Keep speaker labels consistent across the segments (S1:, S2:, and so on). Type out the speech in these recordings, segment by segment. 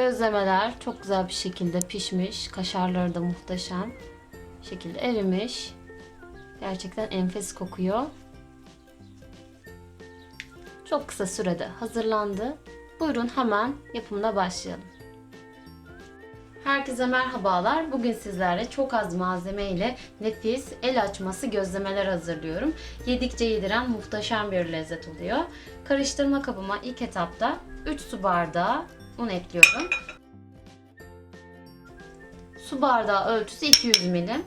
S1: Gözlemeler çok güzel bir şekilde pişmiş. Kaşarları da muhteşem şekilde erimiş. Gerçekten enfes kokuyor. Çok kısa sürede hazırlandı. Buyurun hemen yapımına başlayalım. Herkese merhabalar. Bugün sizlerle çok az malzeme ile nefis el açması gözlemeler hazırlıyorum. Yedikçe yediren muhteşem bir lezzet oluyor. Karıştırma kabıma ilk etapta 3 su bardağı un ekliyorum. Su bardağı ölçüsü 200 milim.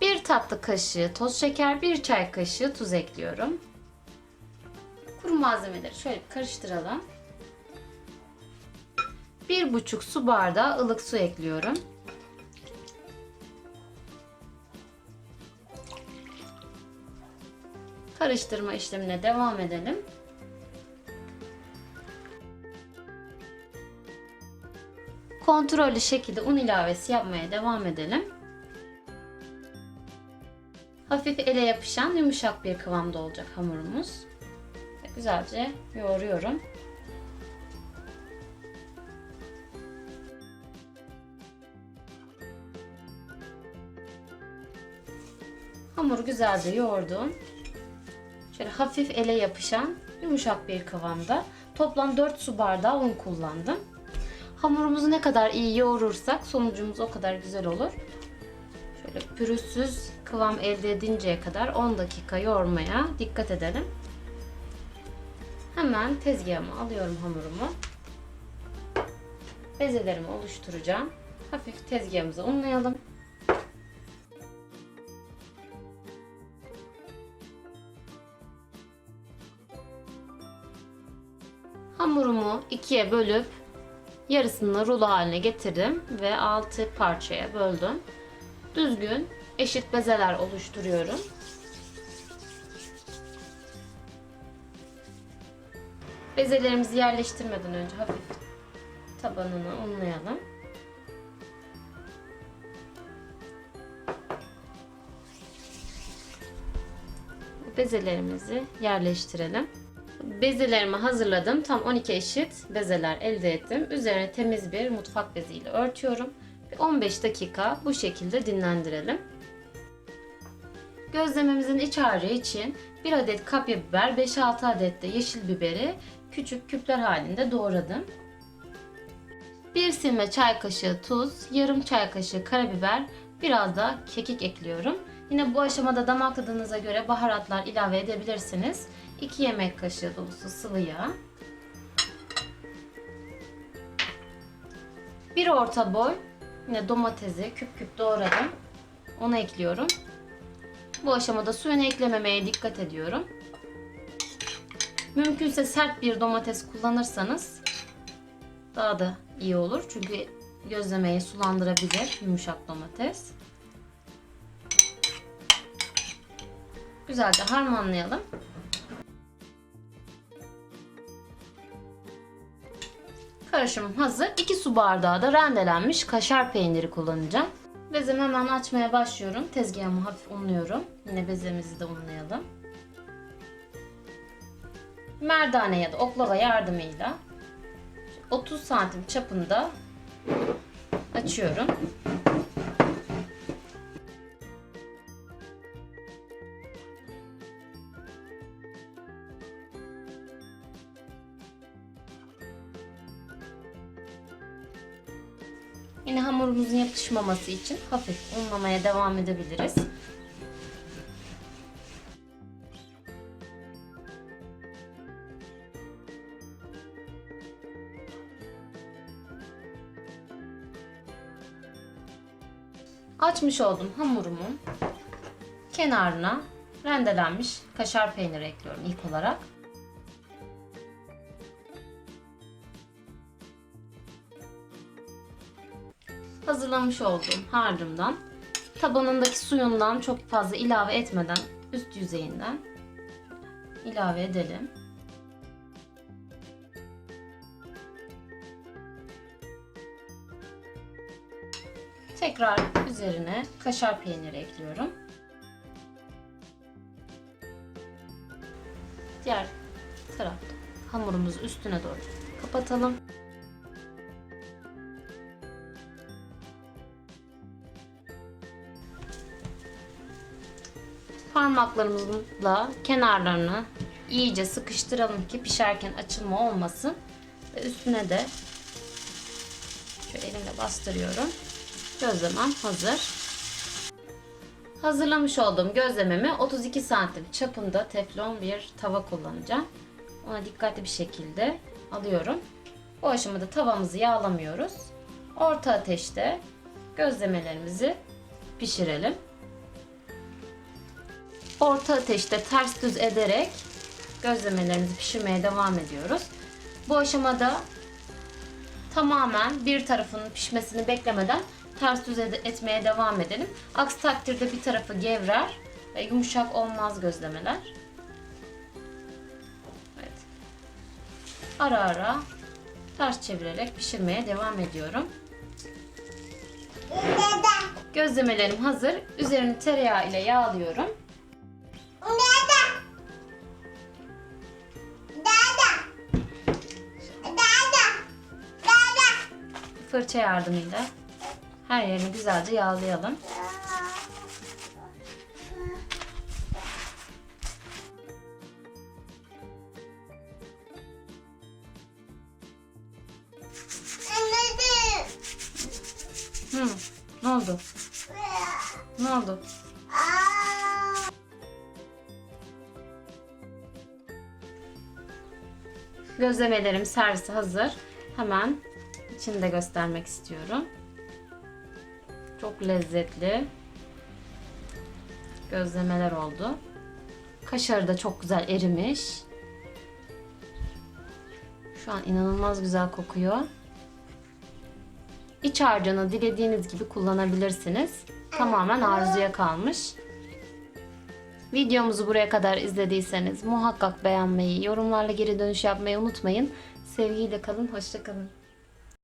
S1: Bir tatlı kaşığı toz şeker, bir çay kaşığı tuz ekliyorum. Kuru malzemeleri şöyle karıştıralım. Bir buçuk su bardağı ılık su ekliyorum. Karıştırma işlemine devam edelim. Kontrollü şekilde un ilavesi yapmaya devam edelim. Hafif ele yapışan yumuşak bir kıvamda olacak hamurumuz. Güzelce yoğuruyorum. Hamuru güzelce yoğurdum. Şöyle hafif ele yapışan yumuşak bir kıvamda. Toplam 4 su bardağı un kullandım. Hamurumuzu ne kadar iyi yoğurursak sonucumuz o kadar güzel olur. Şöyle pürüzsüz kıvam elde edinceye kadar 10 dakika yoğurmaya dikkat edelim. Hemen tezgahıma alıyorum hamurumu. Bezelerimi oluşturacağım. Hafif tezgahımızı unlayalım. Hamurumu ikiye bölüp yarısını rulo haline getirdim ve altı parçaya böldüm. Düzgün eşit bezeler oluşturuyorum. Bezelerimizi yerleştirmeden önce hafif tabanını unlayalım. Bezelerimizi yerleştirelim. Bezelerimi hazırladım. Tam 12 eşit bezeler elde ettim. Üzerine temiz bir mutfak beziyle örtüyorum. 15 dakika bu şekilde dinlendirelim. Gözlememizin iç harcı için 1 adet kapya biber, 5-6 adet de yeşil biberi küçük küpler halinde doğradım. 1 silme çay kaşığı tuz, yarım çay kaşığı karabiber, biraz da kekik ekliyorum. Yine bu aşamada damak tadınıza göre baharatlar ilave edebilirsiniz. 2 yemek kaşığı dolusu sıvı yağ. 1 orta boy yine domatesi küp küp doğradım. Onu ekliyorum. Bu aşamada suyunu eklememeye dikkat ediyorum. Mümkünse sert bir domates kullanırsanız daha da iyi olur. Çünkü gözlemeyi sulandırabilir yumuşak domates. Güzelce harmanlayalım. Karışımım hazır. 2 su bardağı da rendelenmiş kaşar peyniri kullanacağım. Bezemi hemen açmaya başlıyorum. Tezgahımı hafif unluyorum. Yine bezemizi de unlayalım. Merdane ya da oklava yardımıyla 30 santim çapında açıyorum. Yine hamurumuzun yapışmaması için hafif unlamaya devam edebiliriz. Açmış olduğum hamurumun kenarına rendelenmiş kaşar peyniri ekliyorum ilk olarak. Hazırlamış olduğum harcımdan tabanındaki suyundan çok fazla ilave etmeden üst yüzeyinden ilave edelim. Tekrar üzerine kaşar peyniri ekliyorum. diğer tarafta hamurumuzu üstüne doğru kapatalım. Parmaklarımızla kenarlarını iyice sıkıştıralım ki pişerken açılma olmasın. Ve üstüne de şöyle elimle bastırıyorum. Gözlemem hazır. Hazırlamış olduğum gözlememi 32 santim çapında teflon bir tava kullanacağım. Ona dikkatli bir şekilde alıyorum. Bu aşamada tavamızı yağlamıyoruz. Orta ateşte gözlemelerimizi pişirelim. Orta ateşte ters düz ederek gözlemelerimizi pişirmeye devam ediyoruz. Bu aşamada tamamen bir tarafının pişmesini beklemeden ters düz etmeye devam edelim. Aksi takdirde bir tarafı gevrer ve yumuşak olmaz gözlemeler. Evet. Ara ara ters çevirerek pişirmeye devam ediyorum. Gözlemelerim hazır. Üzerini tereyağı ile yağlıyorum. Fırça yardımıyla her yerini güzelce yağlayalım. Hı, ne oldu? Ne oldu? Gözlemelerim servise hazır. Hemen içini de göstermek istiyorum. Çok lezzetli gözlemeler oldu. Kaşarı da çok güzel erimiş. Şu an inanılmaz güzel kokuyor. İç harcını dilediğiniz gibi kullanabilirsiniz. Tamamen arzuya kalmış. Videomuzu buraya kadar izlediyseniz muhakkak beğenmeyi, yorumlarla geri dönüş yapmayı unutmayın. Sevgiyle kalın, hoşça kalın.